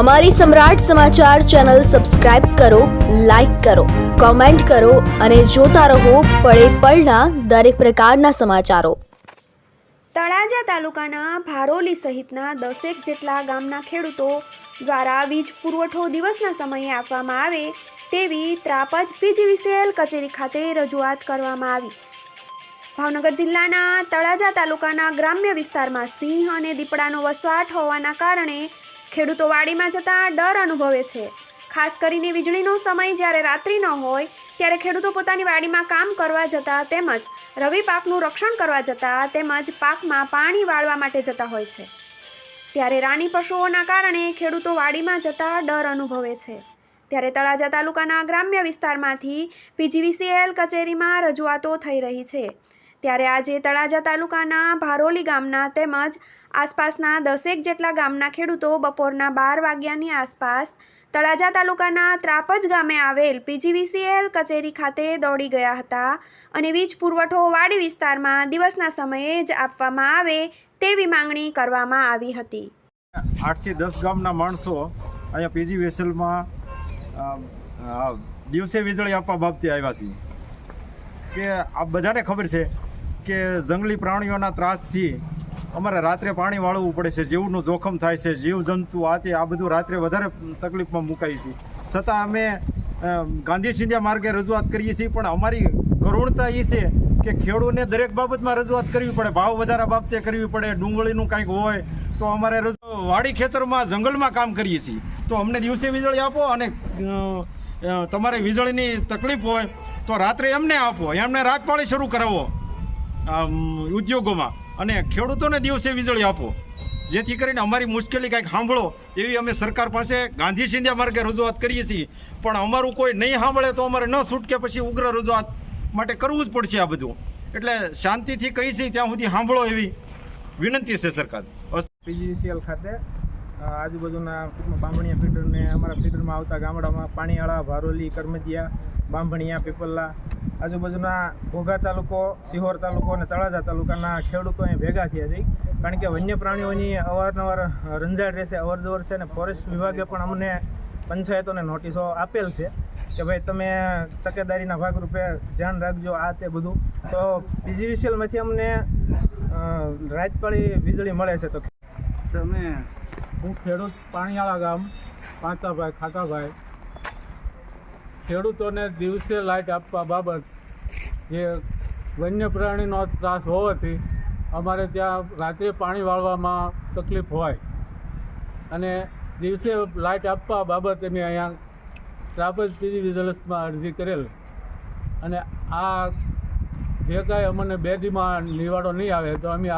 અમારી સમ્રાટ સમાચાર channel subscribe કરો, લાઇક કરો, કોમેન્ટ કરો અને જોતા રહો પળે પળના દરેક પ્રકારના સમાચારો. તળાજા તાલુકાના ભારોલી સહિતના દસેક જેટલા ગામના ખેડૂતો દ્વારા વીજ પુરવઠો દિવસના સમયે આપવામાં આવે તેવી ત્રાપજ પીજીવીસીએલ કચેરી ખાતે રજૂઆત કરવામાં આવી. ભાવનગર જિલ્લાના તળાજા તાલુકાના ગ્રામ્ય વિસ્તારમાં સિંહ અને દીપડાનો વસવાટ હોવાના કારણે ખેડૂતો વાડીમાં જતા ડર અનુભવે છે. ખાસ કરીને વીજળીનો સમય જ્યારે રાત્રિ ન હોય, ત્યારે ખેડૂતો પોતાની વાડીમાં કામ કરવા જતા તેમજ રવિ પાકનું રક્ષણ કરવા જતા તેમજ પાકમાં પાણી વાળવા માટે જતા હોય છે. ત્યારે રાણી પશુઓના કારણે ખેડૂતો વાડીમાં જતા ડર અનુભવે છે. ત્યારે તળાજા તાલુકાના ગ્રામ્ય વિસ્તારમાંથી પીજીવીસીએલ કચેરીમાં રજૂઆતો થઈ રહી છે. ત્યારે આજે તળાજા તાલુકાના ભારોલી ગામના તેમજ આસપાસના દસેક જેટલા ગામના ખેડૂતો બપોરના બાર વાગ્યાની આસપાસ તળાજા તાલુકાના ત્રાપજ ગામે આવેલ પીજીવીસીએલ કચેરી ખાતે દોડી ગયા હતા અને વીજ પુરવઠો વાડી વિસ્તારમાં દિવસના સમયે જ આપવામાં આવે તેવી માંગણી કરવામાં આવી હતી. આઠથી દસ ગામના માણસો અહીંયા પીજીવીસીએલમાં દિવસે વીજળી આપવા બાબતે આવ્યા છીએ. કે આ બધાને ખબર છે? કે જંગલી પ્રાણીઓના ત્રાસથી અમારે રાત્રે પાણી વાળવું પડે છે, જીવનું જોખમ થાય છે, જીવજંતુ આ તે આ બધું રાત્રે વધારે તકલીફમાં મુકાય છે. છતાં અમે ગાંધી સિંધિયા માર્ગે રજૂઆત કરીએ છીએ, પણ અમારી કરુણતા એ છે કે ખેડૂતને દરેક બાબતમાં રજૂઆત કરવી પડે, ભાવ વધારા બાબતે કરવી પડે, ડુંગળીનું કાંઈક હોય તો અમારે વાડી ખેતરમાં, જંગલમાં કામ કરીએ છીએ. તો અમને દિવસે વીજળી આપો અને તમારે વીજળીની તકલીફ હોય તો રાત્રે એમને આપો, એમને રાતપાળી શરૂ કરાવો. ઉદ્યોગોમાં અને ખેડૂતોને દિવસે વીજળી આપો. જેથી કરીને અમારી મુશ્કેલી કાંઈક સાંભળો એવી અમે સરકાર પાસે ગાંધી સિંધિયા માર્ગે રજૂઆત કરીએ છીએ. પણ અમારું કોઈ નહીં સાંભળે તો અમારે ન છૂટકે પછી ઉગ્ર રજૂઆત માટે કરવું જ પડશે આ બધું. એટલે શાંતિથી કહી છે ત્યાં સુધી સાંભળો એવી વિનંતી છે સરકાર. પીજીસીએલ ખાતે આજુબાજુના બામણીયા ફીડરને અમારા ફીડરમાં આવતા ગામડામાં પાણીયાળા ભારોલી, કરમદિયા, બાંભણિયા પીપલ્લા આજુબાજુના ઘોઘા તાલુકો સિહોર તાલુકો અને તળાજા તાલુકાના ખેડૂતો અહીં ભેગા થયા છે. કારણ કે વન્ય પ્રાણીઓની અવારનવાર રંજાડ રહેશે, અવરજવર છે અને ફોરેસ્ટ વિભાગે પણ અમને પંચાયતોને નોટિસો આપેલ છે કે ભાઈ તમે તકેદારીના ભાગરૂપે ધ્યાન રાખજો આ તે બધું. તો પીજીવીસીએલમાંથી અમને રાજપાળી વીજળી મળે છે તો તમે, હું ખેડૂત પાણીયાળા ગામ પાંચાભાઈ ખાટાભાઈ ખેડૂતોને દિવસે લાઇટ આપવા બાબત જે વન્ય પ્રાણીનો ત્રાસ હોવાથી અમારે ત્યાં રાત્રે પાણી વાળવામાં તકલીફ હોય. અને દિવસે લાઇટ આપવા બાબતે મેં અહીંયા ત્રાપજ પીજી વિજિલન્સમાં અરજી કરેલ. અને આ જે કાંઈ અમને બે દીમાં નિવાડો નહીં આવે તો અમે